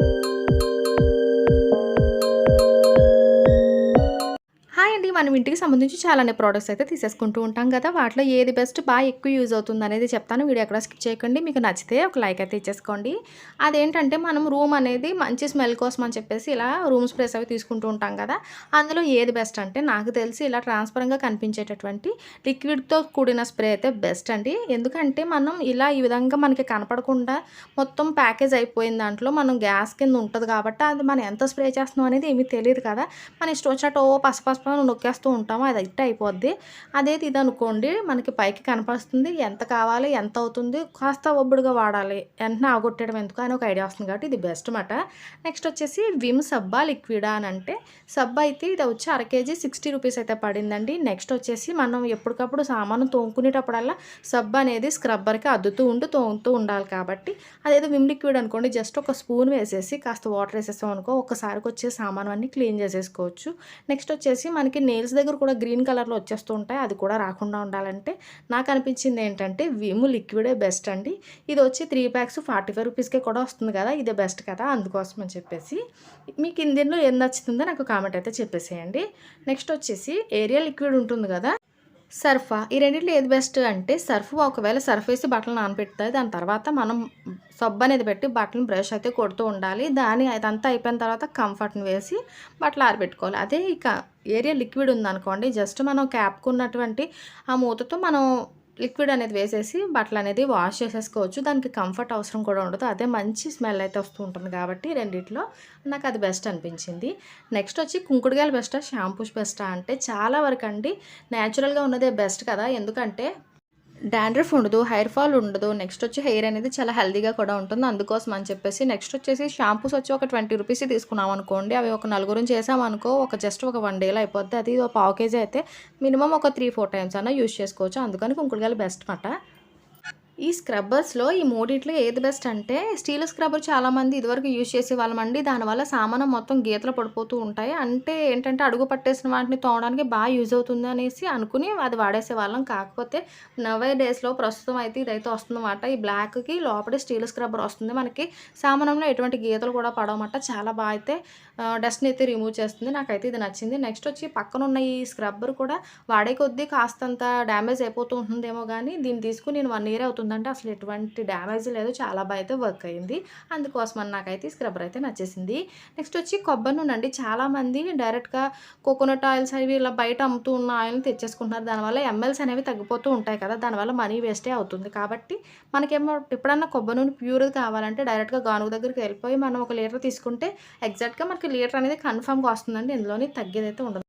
you అండి మనం ఇంటికి సంబంధించి చాలానే ప్రోడక్ట్స్ అయితే తీసేసుకుంటూ ఉంటాం కదా. వాటిలో ఏది బెస్ట్ బాగా ఎక్కువ యూజ్ అవుతుంది అనేది చెప్తాను. వీడియో ఎక్కడ స్కిప్ చేయకండి. మీకు నచ్చితే ఒక లైక్ అయితే ఇచ్చేసుకోండి. అదేంటంటే మనం రూమ్ అనేది మంచి స్మెల్ కోసం అని చెప్పేసి ఇలా రూమ్ స్ప్రేస్ అవి తీసుకుంటూ ఉంటాం కదా. అందులో ఏది బెస్ట్ అంటే నాకు తెలిసి ఇలా ట్రాన్స్పరెంట్గా కనిపించేటటువంటి లిక్విడ్తో కూడిన స్ప్రే అయితే బెస్ట్ అండి. ఎందుకంటే మనం ఇలా ఈ విధంగా మనకి కనపడకుండా మొత్తం ప్యాకేజ్ అయిపోయిన దాంట్లో మనం గ్యాస్ కింద ఉంటుంది కాబట్టి అది మనం ఎంత స్ప్రే చేస్తున్నాం అనేది ఏమీ తెలియదు కదా. మన ఇష్టం వచ్చినట్టు ఓ పసపసప తొక్కేస్తూ ఉంటామో అది ఇట్ట అయిపోద్ది. అదేది ఇది అనుకోండి మనకి పైకి కనపడుతుంది ఎంత కావాలి ఎంత అవుతుంది కాస్త ఒబ్బుడుగా వాడాలి వెంటనే ఆగొట్టడం ఎందుకు అని ఒక ఐడియా వస్తుంది కాబట్టి ఇది బెస్ట్ మాట నెక్స్ట్ వచ్చేసి విమ్ సబ్బా లిక్విడా అని అంటే సబ్బా అయితే ఇది వచ్చి అర కేజీ సిక్స్టీ రూపీస్ అయితే పడిందండి. నెక్స్ట్ వచ్చేసి మనం ఎప్పటికప్పుడు సామాను తోముకునేటప్పుడల్లా సబ్బ అనేది స్క్రబ్బర్కి అద్దుతూ ఉంటూ తోముతూ ఉండాలి కాబట్టి అదేదో విమ్ లిక్విడ్ అనుకోండి జస్ట్ ఒక స్పూన్ వేసేసి కాస్త వాటర్ వేసేసాం అనుకో ఒకసారికి వచ్చే సామాను అన్నీ క్లీన్ చేసేసుకోవచ్చు. నెక్స్ట్ వచ్చేసి మనకి నెయిల్స్ దగ్గర కూడా గ్రీన్ కలర్లో వచ్చేస్తూ ఉంటాయి. అది కూడా రాకుండా ఉండాలంటే నాకు అనిపించింది ఏంటంటే విము లిక్విడే బెస్ట్ అండి. ఇది వచ్చి త్రీ ప్యాక్స్ ఫార్టీ ఫైవ్ రూపీస్కే కూడా వస్తుంది కదా ఇదే బెస్ట్ కదా అందుకోసం అని చెప్పేసి మీకు ఇందులో ఏం నచ్చుతుందో నాకు కామెంట్ అయితే చెప్పేసేయండి. నెక్స్ట్ వచ్చేసి ఏరియా లిక్విడ్ ఉంటుంది కదా సర్ఫా ఈ రెండింటిలో ఏది బెస్ట్ అంటే సర్ఫ్. ఒకవేళ సర్ఫ్ వేసి బట్టలు నానబెడుతుంది దాని తర్వాత మనం సబ్బు అనేది పెట్టి బట్టలు బ్రష్ అయితే కొడుతూ ఉండాలి. దాని అదంతా అయిపోయిన తర్వాత కంఫర్ట్ని వేసి బట్టలు ఆరబెట్టుకోవాలి. అదే ఇక ఏరియా లిక్విడ్ ఉందనుకోండి జస్ట్ మనం క్యాప్కు ఉన్నటువంటి ఆ మూతతో మనం లిక్విడ్ అనేది వేసేసి బట్టలు అనేది వాష్ చేసేసుకోవచ్చు. దానికి కంఫర్ట్ అవసరం కూడా ఉండదు. అదే మంచి స్మెల్ అయితే వస్తూ ఉంటుంది కాబట్టి రెండిట్లో నాకు అది బెస్ట్ అనిపించింది. నెక్స్ట్ వచ్చి కుంకుడుగాయలు బెస్టా షాంపూస్ బెస్టా అంటే చాలా వరకు అండి న్యాచురల్గా ఉన్నదే బెస్ట్ కదా. ఎందుకంటే డాండ్రఫ్ ఉండదు హెయిర్ ఫాల్ ఉండదు. నెక్స్ట్ వచ్చి హెయిర్ అనేది చాలా హెల్దీగా కూడా ఉంటుంది. అందుకోసం అని చెప్పేసి నెక్స్ట్ వచ్చేసి షాంపూస్ వచ్చి ఒక ట్వంటీ రూపీస్ తీసుకున్నాం అనుకోండి. అవి ఒక నలుగురు చేసామనుకో ఒక జస్ట్ ఒక వన్ డేలో అయిపోద్ది. అది ఒక పావు కేజీ అయితే మినిమం ఒక త్రీ ఫోర్ టైమ్స్ అన్న యూజ్ చేసుకోవచ్చు. అందుకని కుంకుడుగాయలు బెస్ట్ మాట ఈ స్క్రబ్బర్స్లో ఈ మూడిట్లో ఏది బెస్ట్ అంటే స్టీల్ స్క్రబ్బర్ చాలామంది ఇదివరకు యూజ్ చేసే వాళ్ళమండి. దానివల్ల సామానం మొత్తం గీతలు పడిపోతూ ఉంటాయి. అంటే ఏంటంటే అడుగు పట్టేసిన వాటిని తోవడానికి బాగా యూజ్ అవుతుంది అనేసి అనుకుని అది వాడేసే వాళ్ళం. కాకపోతే నవే డేస్లో ప్రస్తుతం అయితే ఇదైతే వస్తుందన్నమాట. ఈ బ్లాక్కి లోపల స్టీల్ స్క్రబ్బర్ వస్తుంది. మనకి సామానంలో ఎటువంటి గీతలు కూడా పడవమాట చాలా బాగా అయితే డస్ట్ని అయితే రిమూవ్ చేస్తుంది. నాకైతే ఇది నచ్చింది. నెక్స్ట్ వచ్చి పక్కన ఉన్న ఈ స్క్రబ్బర్ కూడా వాడే కొద్దీ కాస్తంత డ్యామేజ్ అయిపోతూ ఉంటుందేమో కానీ దీన్ని తీసుకుని నేను వన్ ఇయర్ అవుతుంది ఉందంటే అసలు ఎటువంటి డ్యామేజ్ లేదు. చాలా బాగా అయితే వర్క్ అయింది. అందుకోసం అని నాకైతే ఈ స్క్రబ్బర్ అయితే నచ్చేసింది. నెక్స్ట్ వచ్చి కొబ్బరి నూనె అండి. చాలామంది డైరెక్ట్గా కోకోనట్ ఆయిల్స్ అవి ఇలా బయట అమ్ముతూ ఉన్న ఆయిల్ని తెచ్చేసుకుంటున్నారు. దానివల్ల ఎంఎల్స్ అనేవి తగ్గిపోతూ ఉంటాయి కదా. దానివల్ల మనీ వేస్టే అవుతుంది. కాబట్టి మనకేమో ఎప్పుడన్నా కొబ్బరి నూనె ప్యూర్ కావాలంటే డైరెక్ట్గా గానుగు దగ్గరికి వెళ్ళిపోయి మనం ఒక లీటర్ తీసుకుంటే ఎగ్జాక్ట్గా మనకి లీటర్ అనేది కన్ఫామ్గా వస్తుందండి. ఇందులోని తగ్గేదైతే ఉండదు.